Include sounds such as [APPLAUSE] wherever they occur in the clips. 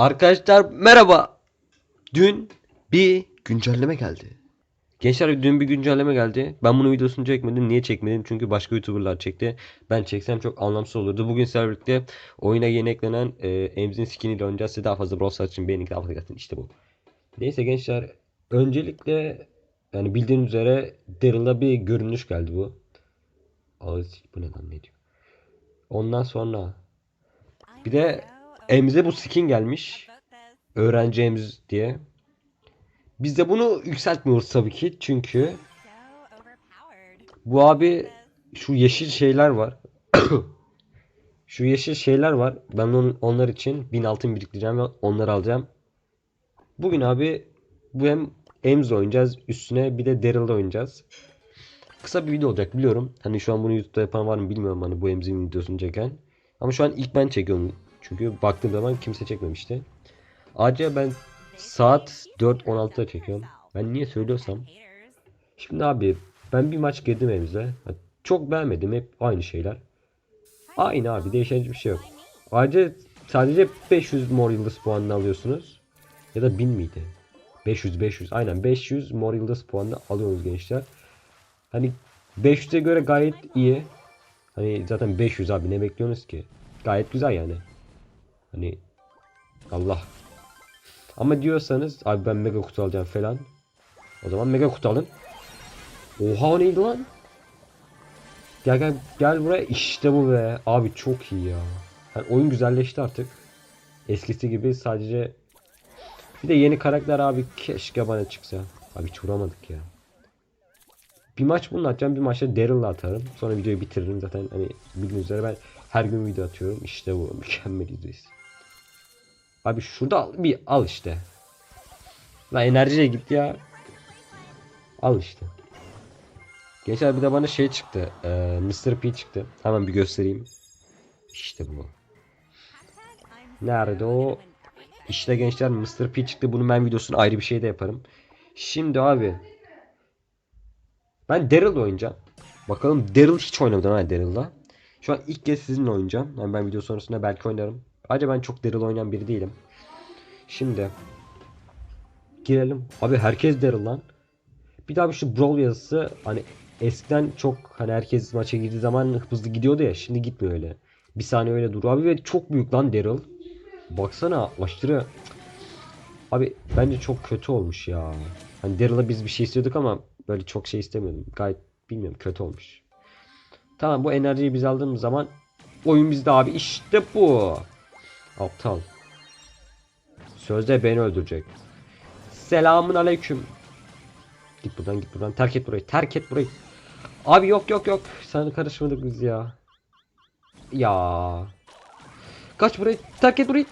Arkadaşlar merhaba. Dün bir güncelleme geldi. Gençler dün bir güncelleme geldi. Ben bunu videosunu çekmedim. Niye çekmedim? Çünkü başka YouTuber'lar çekti. Ben çeksem çok anlamsız olurdu. Bugün sizlerle birlikte oyuna yeni eklenen e, Emzin skin ile oynayacağız. Size daha fazla Brawl Stars için beğeni daha fazla gelsin. İşte bu. Neyse gençler. Öncelikle yani bildiğiniz üzere Daryl'a bir görünüş geldi bu. Ağız bu ne lan ne diyor. Ondan sonra bir de Emze bu skin gelmiş. Öğrenci Emz diye. Biz de bunu yükseltmiyoruz tabii ki. Çünkü bu abi şu yeşil şeyler var. [COUGHS] şu yeşil şeyler var. Ben on, onlar için 1000 altın biriktireceğim ve onları alacağım. Bugün abi bu hem Emz oynayacağız. Üstüne bir de Daryl'da oynayacağız. Kısa bir video olacak biliyorum. Hani şu an bunu YouTube'da yapan var mı bilmiyorum hani bu Emz'in videosunu çeken. Ama şu an ilk ben çekiyorum. Çünkü baktığım zaman kimse çekmemişti. Ayrıca ben saat 4.16'da çekiyorum. Ben niye söylüyorsam. Şimdi abi ben bir maç girdim evimize. Çok beğenmedim hep aynı şeyler. Aynı abi değişen hiçbir şey yok. Ayrıca sadece 500 mor yıldız puanını alıyorsunuz. Ya da 1000 miydi? 500 500 aynen 500 mor yıldız puanını alıyoruz gençler. Hani 500'e göre gayet iyi. Hani zaten 500 abi ne bekliyorsunuz ki? Gayet güzel yani. Hani Allah. Ama diyorsanız abi ben mega kutu alacağım falan. O zaman mega kutu alın. Oha o neydi lan? Gel gel gel buraya işte bu be. Abi çok iyi ya. Yani oyun güzelleşti artık. Eskisi gibi sadece bir de yeni karakter abi keşke bana çıksa. Abi hiç vuramadık ya. Bir maç bununla atacağım. Bir maçta Daryl'la atarım. Sonra videoyu bitiririm. Zaten hani bildiğiniz üzere ben her gün video atıyorum. İşte bu. Mükemmel izleyiz. Abi şurada al, bir al işte. Lan enerjiye gitti ya. Al işte. Gençler bir de bana şey çıktı. Ee, Mr. P çıktı. Hemen bir göstereyim. İşte bu. Nerede o? İşte gençler Mr. P çıktı. Bunun ben videosunu ayrı bir şey de yaparım. Şimdi abi. Ben Daryl oynayacağım. Bakalım Daryl hiç oynamadım ha Daryl'da. Şu an ilk kez sizinle oynayacağım. Yani ben video sonrasında belki oynarım. Ayrıca ben çok Daryl oynayan biri değilim. Şimdi girelim. Abi herkes Daryl lan. Bir daha bir şu Brawl yazısı hani eskiden çok hani herkes maça girdiği zaman hızlı gidiyordu ya şimdi gitmiyor öyle. Bir saniye öyle duruyor abi ve çok büyük lan Daryl. Baksana aşırı Abi bence çok kötü olmuş ya. Hani Daryl'a biz bir şey istiyorduk ama böyle çok şey istemiyordum. Gayet bilmiyorum kötü olmuş. Tamam bu enerjiyi biz aldığımız zaman oyun bizde abi işte bu. Aptal. Sözde beni öldürecek. Selamun aleyküm. Git buradan git buradan. Terk et burayı. Terk et burayı. Abi yok yok yok. Sana karışmadık biz ya. Ya. Kaç burayı. Terk et burayı.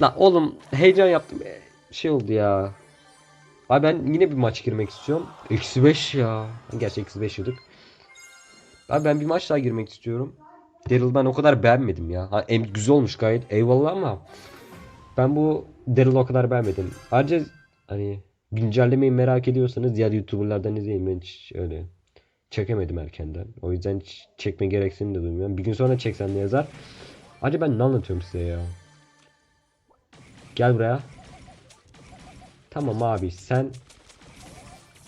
Lan oğlum heyecan yaptım. Ee, Şey oldu ya. Abi ben yine bir maç girmek istiyorum. Eksi 5 ya. Gerçi eksi 5 yıldık. Abi ben bir maç daha girmek istiyorum. Daryl ben o kadar beğenmedim ya. Ha, em güzel olmuş gayet eyvallah ama ben bu Daryl'ı o kadar beğenmedim. Ayrıca hani güncellemeyi merak ediyorsanız diğer YouTuber'lardan izleyin ben hiç öyle çekemedim erkenden. O yüzden hiç çekme gereksinimi de duymuyorum. Bir gün sonra çeksem ne yazar? Acaba ben ne anlatıyorum size ya? Gel buraya. Tamam abi sen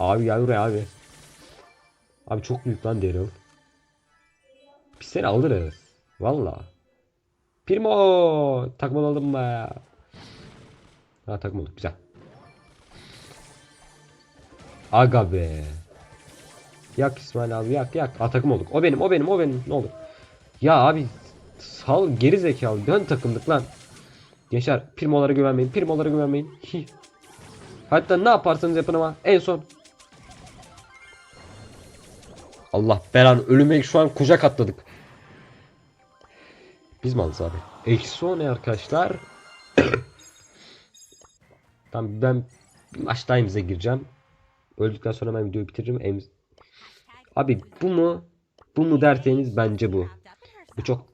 Abi gel buraya abi. Abi çok büyük lan Daryl. Seni alırız. Valla. Primo takmalı aldım mı? Ha takmalık güzel. Aga be. Yak İsmail abi yak yak. Ha takım olduk. O benim o benim o benim. Ne olur. Ya abi sal geri zekalı. Dön takımlık lan. Gençler primolara güvenmeyin. Primolara güvenmeyin. Hatta ne yaparsanız yapın ama en son Allah belanı ölüme şu an kucak atladık. Biz mi aldık abi? Eksi 10 ne arkadaşlar? [COUGHS] tamam ben maç imza gireceğim. Öldükten sonra ben videoyu bitiririm. Abi bu mu? Bu mu derseniz bence bu. Bu çok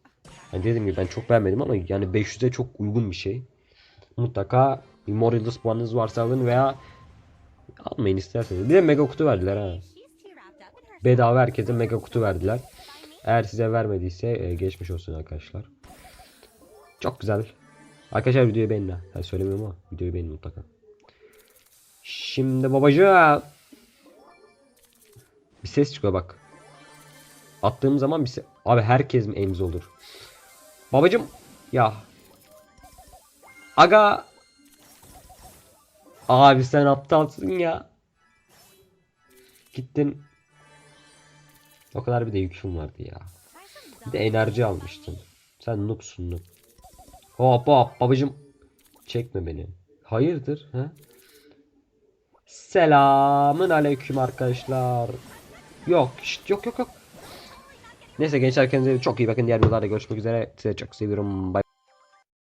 yani dediğim gibi ben çok beğenmedim ama yani 500'e çok uygun bir şey. Mutlaka mor yıldız puanınız varsa alın veya almayın isterseniz. Bir de mega kutu verdiler ha. Bedava herkese mega kutu verdiler. Eğer size vermediyse e, geçmiş olsun arkadaşlar. Çok güzel. Arkadaşlar videoyu beğenin ha. Söylemiyorum ama videoyu beğenin mutlaka. Şimdi babacığım. Bir ses çıkıyor bak. Attığım zaman bir ses. Abi herkes mi emzi olur? Babacım ya. Aga. Abi sen aptalsın ya. Gittin. O kadar bir de yüküm vardı ya. Bir de enerji almıştın. Sen noobsun noob. Hop hop babacım. Çekme beni. Hayırdır ha? Selamın aleyküm arkadaşlar. Yok şşt, yok yok yok. Neyse gençler kendinize çok iyi bakın. Diğer videolarda görüşmek üzere. Size çok seviyorum. Bye.